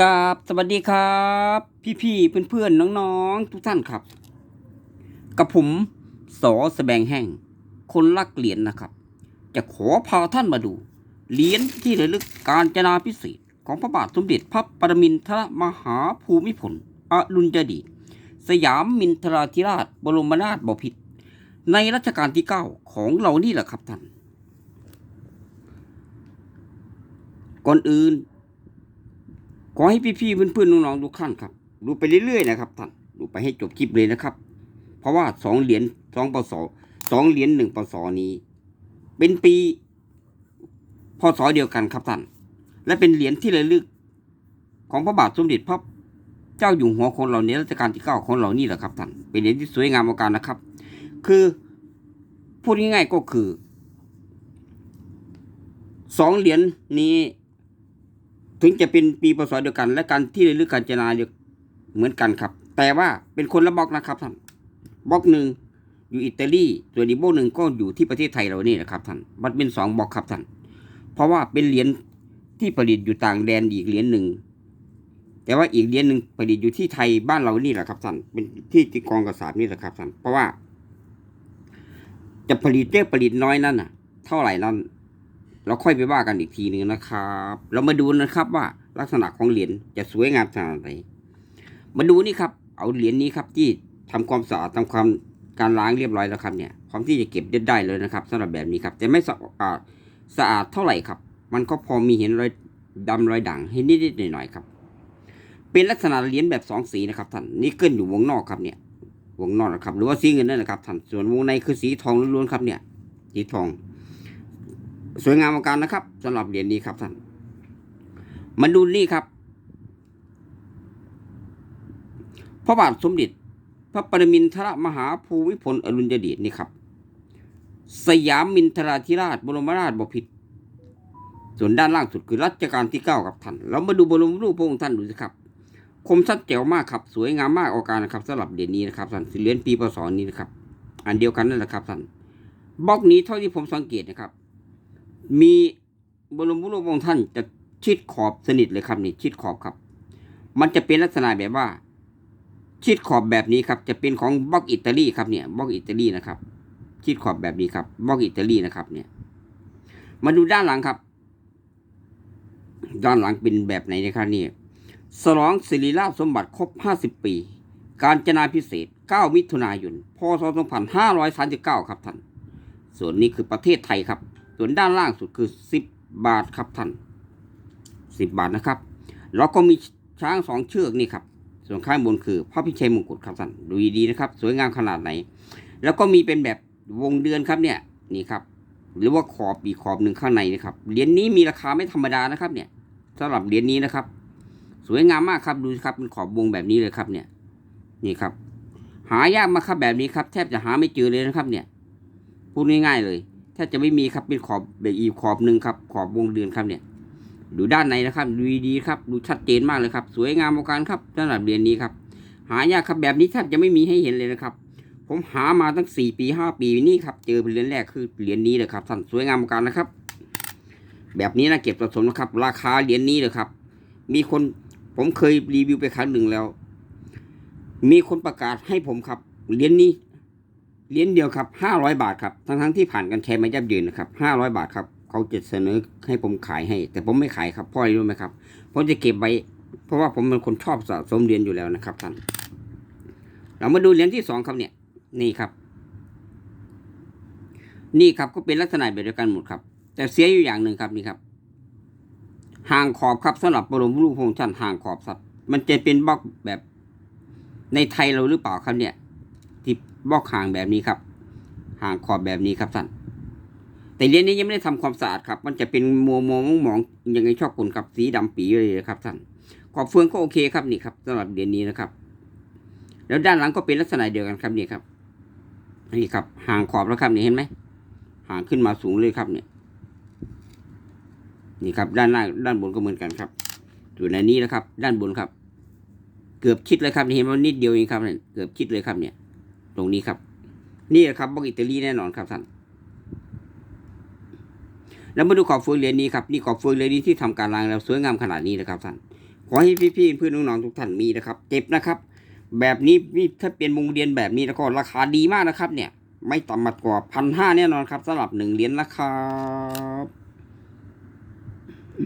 กราบสวัสดีครับ พี่ๆเพื่อนๆน้องๆ ทุกท่านครับ กับผมสอแสบงแห้ง คนรักเหรียญนะครับ จะขอพาท่านมาดูเหรียญที่ระลึกการจนาพิเศษของพระบาทสมเด็จพระปรมินทรมหาภูมิพลอดุลยเดชสยามมินทราธิราชบรมนาถบพิตรในรัชกาลที่เก้าของเรานี่แหละครับท่าน ก่อนอื่น ขอให้พี่ๆเพื่อนๆน้องๆทุกท่านครับ ดูไปเรื่อยๆนะครับท่านดูไปให้จบคลิปเลยนะครับ เพราะว่าสองเหรียญสองปศสองเหรียญหนึ่งปศนี้ เป็นปีพศเดียวกันครับท่านและเป็นเหรียญที่ระลึก ของพระบาทสมเด็จพระเจ้าอยู่หัวของเราในรัชกาลที่เก้าของเรานี่แหละครับท่านเป็นเหรียญที่สวยงามมากนะครับ คือพูดง่ายๆก็คือสองเหรียญนี้ ถึงจะเป็นปีพศเดียวกัน และการที่ระลึกการเจรนาเดียวเหมือนกันครับ แต่ว่าเป็นคนละบล็อกนะครับท่านบล็อกหนึ่งอยู่อิตาลีส่วนอีกบล็อกหนึ่งก็อยู่ที่ประเทศไทยเรานี่นะครับท่านมันเป็นสองบล็อกครับท่านเพราะว่าเป็นเหรียญที่ผลิตอยู่ต่างแดนอีกเหรียญหนึ่งแต่ว่าอีกเหรียญหนึ่งผลิตอยู่ที่ไทยบ้านเรานี่แหละครับท่านเป็นที่ที่กองกระสาบนี่แหละครับท่านเพราะว่า จะผลิตเยอะผลิตน้อยนั่นน่ะ เท่าไหร่นั้น เราค่อยไปว่ากันอีกทีหนึ่งนะครับ เรามาดูนะครับว่าลักษณะของเหรียญจะสวยงามขนาดไหนมาดูนี่ครับ เอาเหรียญนี้ครับที่ทำความสะอาดทำความการล้างเรียบร้อยแล้วครับเนี่ยพร้อมที่จะเก็บได้เลยนะครับสำหรับแบบนี้ครับแต่ไม่สะอาดสะอาดเท่าไหร่ครับ มันก็พอมีเห็นรอยดำรอยด่างให้นิดๆหน่อยๆครับ เป็นลักษณะเหรียญแบบสองสีนะครับท่านนี่เกินอยู่วงนอกครับเนี่ยวงนอกนะครับ หรือว่าสีเงินนั่นแหละครับท่านส่วนวงในคือสีทองล้วนๆครับเนี่ยสีทอง สวยงามอนกันนะครับสำหรับเหรียญนี้ครับท่านมาดูนี่ครับ พระบาทสมเด็จพระปรมินทรมหาภูมิพลอดุลยเดชนี่ครับ สยามมินทราธิราชบรมราชบพิตรส่วนด้านล่างสุดคือรัชกาลที่เก้าครับท่านเรามาดูบรมรูปพระองค์ท่านดูสิครับ คมชัดแจ๋วมากครับ สวยงามมากออกการนะครับสำหรับเหรียญนี้นะครับท่านเหรียญปีพศนี้นะครับ อันเดียวกันนั่นแหละครับท่านบล็อกนี้เท่าที่ผมสังเกตนะครับ มีบรมบุรูปของท่านจะชิดขอบสนิทเลยครับนี่ชิดขอบครับ มันจะเป็นลักษณะแบบว่า ชิดขอบแบบนี้ครับ จะเป็นของบล็อกอิตาลีครับเนี่ยบล็อกอิตาลีนะครับ ชิดขอบแบบนี้ครับบล็อกอิตาลีนะครับ เนี่ย มาดูด้านหลังครับ ด้านหลังเป็นแบบไหนนะครับนี่สลองศิริราชสมบัติครบ 50 ปี การจนาพิเศษ 9 มิถุนายน พศ 2539 ครับท่าน ส่วนนี้คือประเทศไทยครับ ส่วนด้านล่างสุดคือสิบบาทครับท่านสิบบาทนะครับ แล้วก็มีช้างสองเชือกนี่ครับ ส่วนข้างบนคือพระพิชัยมงกุฎครับท่าน ดูดีๆนะครับ สวยงามขนาดไหน แล้วก็มีเป็นแบบวงเดือนครับเนี่ย นี่ครับ หรือว่าขอบอีกขอบหนึ่งข้างในนะครับ เหรียญนี้มีราคาไม่ธรรมดานะครับ เนี่ยสำหรับเหรียญนี้นะครับ สวยงามมากครับ ดูครับเป็นขอบวงแบบนี้เลยครับ เนี่ย นี่ครับ หายากมากครับแบบนี้ครับ แทบจะหาไม่เจอเลยนะครับ เนี่ย พูดง่ายๆเลย แทบจะไม่มีครับเป็นขอบแบบอีกขอบหนึ่งครับ ขอบวงเดือนครับเนี่ย ดูด้านในนะครับ ดูดีครับ ดูชัดเจนมากเลยครับ สวยงามมาการครับสำหรับเหรียญนี้ครับ หายากครับแบบนี้แทบจะไม่มีให้เห็นเลยนะครับ ผมหามาตั้งสี่ปีห้าปีนี่ครับ เจอเป็นเหรียญแรกคือเหรียญนี้เลยครับท่านสวยงามมากการนะครับ แบบนี้นะเก็บสะสมนะครับ ราคาเหรียญนี้เลยครับ มีคนผมเคยรีวิวไปครั้งหนึ่งแล้ว มีคนประกาศให้ผมครับเหรียญนี้ เหรียญเดียวครับห้าร้อยบาทครับทั้งทั้งๆที่ผ่านกันแชร์มายับยืนนะครับห้าร้อยบาทครับเขาจะเสนอให้ผมขายให้ แต่ผมไม่ขายครับเพราะอะไรรู้ไหมครับผมจะเก็บไว้เพราะว่าผมเป็นคนชอบสะสมเหรียญอยู่แล้วนะครับท่านเรามาดูเหรียญที่สองครับเนี่ย นี่ครับ นี่ครับก็เป็นลักษณะแบบเดียวกันหมดครับ แต่เสียอยู่อย่างหนึ่งครับนี่ครับห่างขอบครับสำหรับบรมรูปพงค์ท่านห่างขอบครับมันจะเป็นบล็อกแบบในไทยเราหรือเปล่าครับเนี่ยที่ บอกห่างแบบนี้ครับห่างขอบแบบนี้ครับท่านแต่เหรียญนี้ยังไม่ได้ทำความสะอาดครับ มันจะเป็นมัวมัวมองมองยังไงชอบคนครับสีดำปีเลยนะครับท่านขอบเฟืองก็โอเคครับนี่ครับสำหรับเหรียญนี้นะครับ แล้วด้านหลังก็เป็นลักษณะเดียวกันครับนี่ครับนี่ครับห่างขอบแล้วครับนี่เห็นไหมห่างขึ้นมาสูงเลยครับเนี่ยนี่ครับด้านล่างด้านบนก็เหมือนกันครับส่วนในนี้นะครับ ด้านบนครับ เกือบชิดเลยครับนี่เห็นว่านิดเดียวเองครับเนี่ยเกือบชิดเลยครับเนี่ย ตรงนี้ครับ นี่ครับบล็อกอิตาลีแน่นอนครับท่านแล้วมาดูขอบเฟืองเหรียญนี้ครับนี่ขอบเฟืองเหรียญนี้ที่ทำการล้างแล้วสวยงามขนาดนี้นะครับท่านขอให้พี่ๆเพื่อนน้องๆทุกท่านมีนะครับ เจ็บนะครับ แบบนี้ถ้าเป็นวงเรียนแบบนี้แล้วก็ราคาดีมากนะครับ เนี่ย ไม่ต่ำกว่าพันห้าแน่นอนครับสำหรับหนึ่งเหรียญนะครับ